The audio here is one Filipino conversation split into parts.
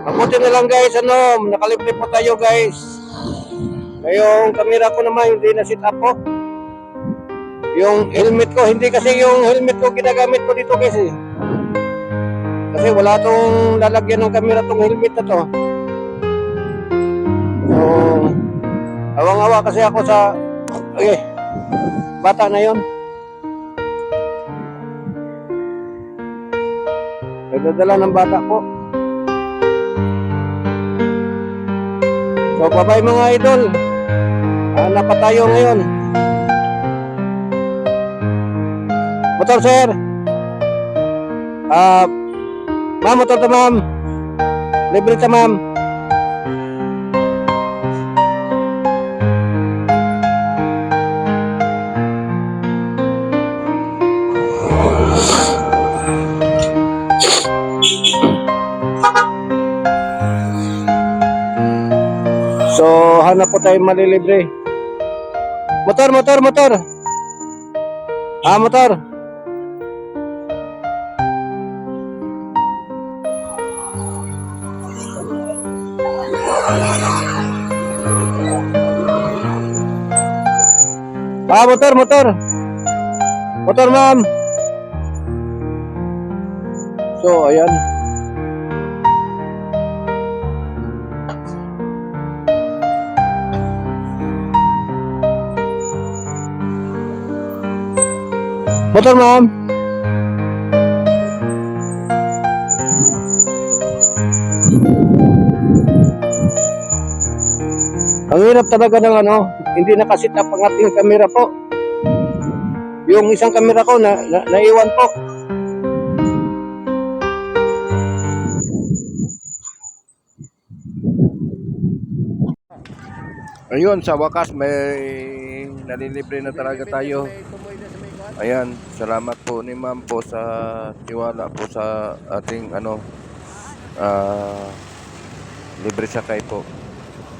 Mabuti na lang guys, ano, nakalibre po tayo guys. Ngayong kamera ko naman, hindi na sit up po. Yung helmet ko, hindi kasi yung helmet ko ginagamit ko dito guys eh. Kasi wala tong lalagyan ng kamera tong helmet na to. So, awang-awa kasi ako sa, okay, bata na yon. Nagdadala ng bata po. So, bye-bye mga idol. Hanap pa tayo ngayon. Motor, sir. Ah, ma'am, motor to, ma'am. Libre ta, ma'am. So, hanap po tayo malilibre. Motor, motor, motor. Ah, motor. Ah, motor, motor. Motor, ma'am. So, ayan. Motor, ma'am. Ang hirap talaga ng ano, hindi nakasit up ang ating kamera po. Yung isang kamera ko na, na naiwan po. Ayun, sa wakas may nalilibre na talaga tayo. Ayan, salamat po ni ma'am po sa tiwala po sa ating ano ah libre sakay po.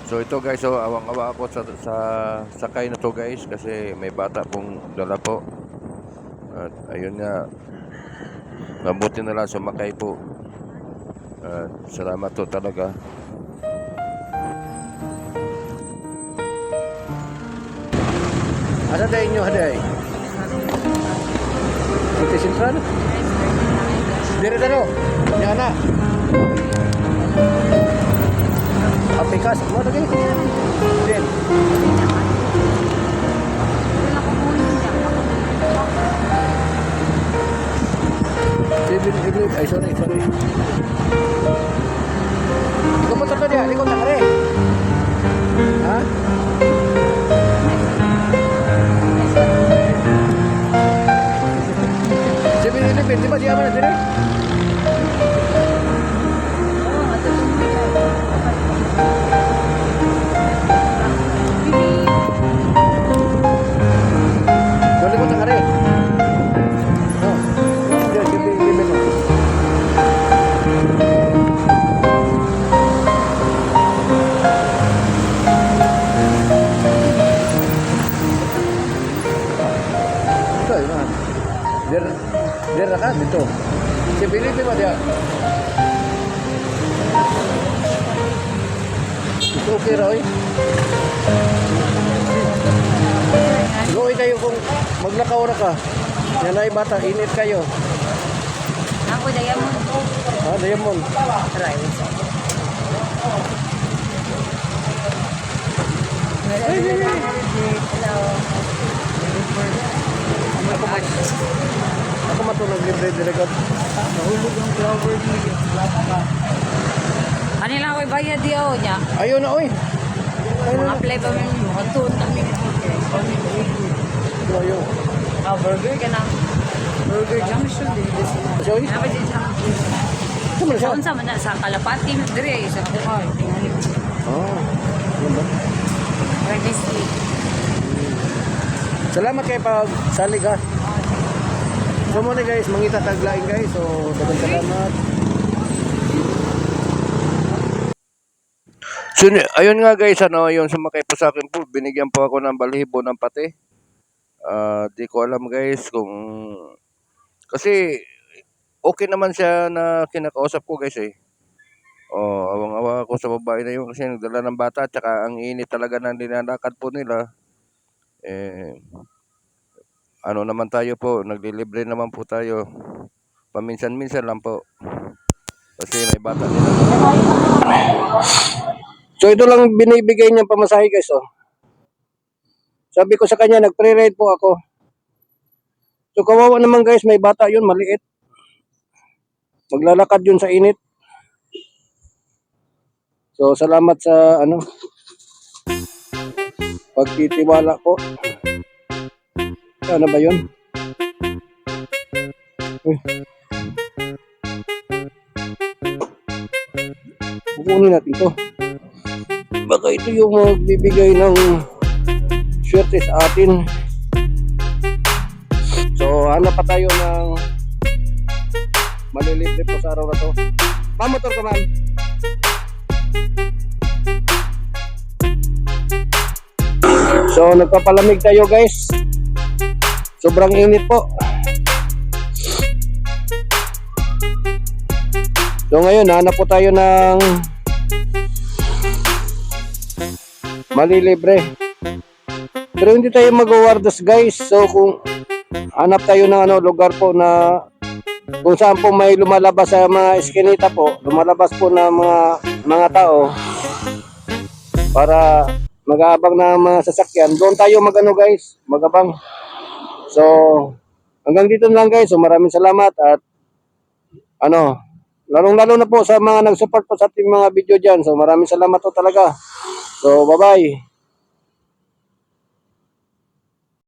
So ito guys, so awang-awa ako sa, sa sakay na to guys kasi may bata pong dala po. At ayun nga, mabuti na lang sumakay po. At salamat to talaga. Asa tayo inyo haday? Ito sentral? Dire tano. Yan na. Apikas mo lagi. Din. Ay sorry sorry. Na. Dir, dir na ka dito. Si Felipe ba dia? Ito okay raw eh. Luoy kayo kung maglakaw na ka. Yan ay bata, init kayo. Ako diamond. Ha, Diamond. Try. Hello. Ako matulog libre direkod. Nahulog ang flower niya. Ano lang ako bayad di ako niya. Ayun na oy. Ayun na. Apply ba mo mga tuon kami. Ayun. Ah, burger ka na. Burger jam siya di. Siya oy. Ano ba din jam? Mo siya. Sa na sa kalapati dire sa. Tingali. Oh. Yan ba? Street. Salamat kay pag salig ha. So muna guys, mangita taglain guys. So dagang salamat. So, ayun nga guys, ano, yung sumakay po sa akin po, binigyan po ako ng balihibo ng pati. Ah, di ko alam guys kung kasi okay naman siya na kinakausap ko guys eh. Oh, awang-awa ako sa babae na yun kasi nagdala ng bata tsaka ang init talaga ng linalakad po nila. Eh, ano naman tayo po, naglilibre naman po tayo. Paminsan-minsan lang po. Kasi may bata nila. So ito lang binibigay niyang pamasahe guys oh. Sabi ko sa kanya, nag-pre-ride po ako. So kawawa naman guys, may bata yun, maliit. Maglalakad yun sa init. So salamat sa ano pagtitiwala po. Ano ba yun? Uy. Natin to. Baka ito yung magbibigay ng swerte sa atin. So, hanap pa tayo ng malilibre po sa araw na to. Pamotor ka man. So, nagpapalamig tayo guys. Sobrang init po. So ngayon, hanap po tayo ng malilibre. Pero hindi tayo mag-awardas guys. So kung hanap tayo ng ano, lugar po na kung saan po may lumalabas sa mga eskinita po, lumalabas po na mga mga tao para mag-aabang na mga sasakyan. Doon tayo magano guys, magabang. So hanggang dito na lang guys. So maraming salamat at ano, lalong-lalo na po sa mga nag-support po sa ating mga video dyan. So maraming salamat po talaga. So bye-bye.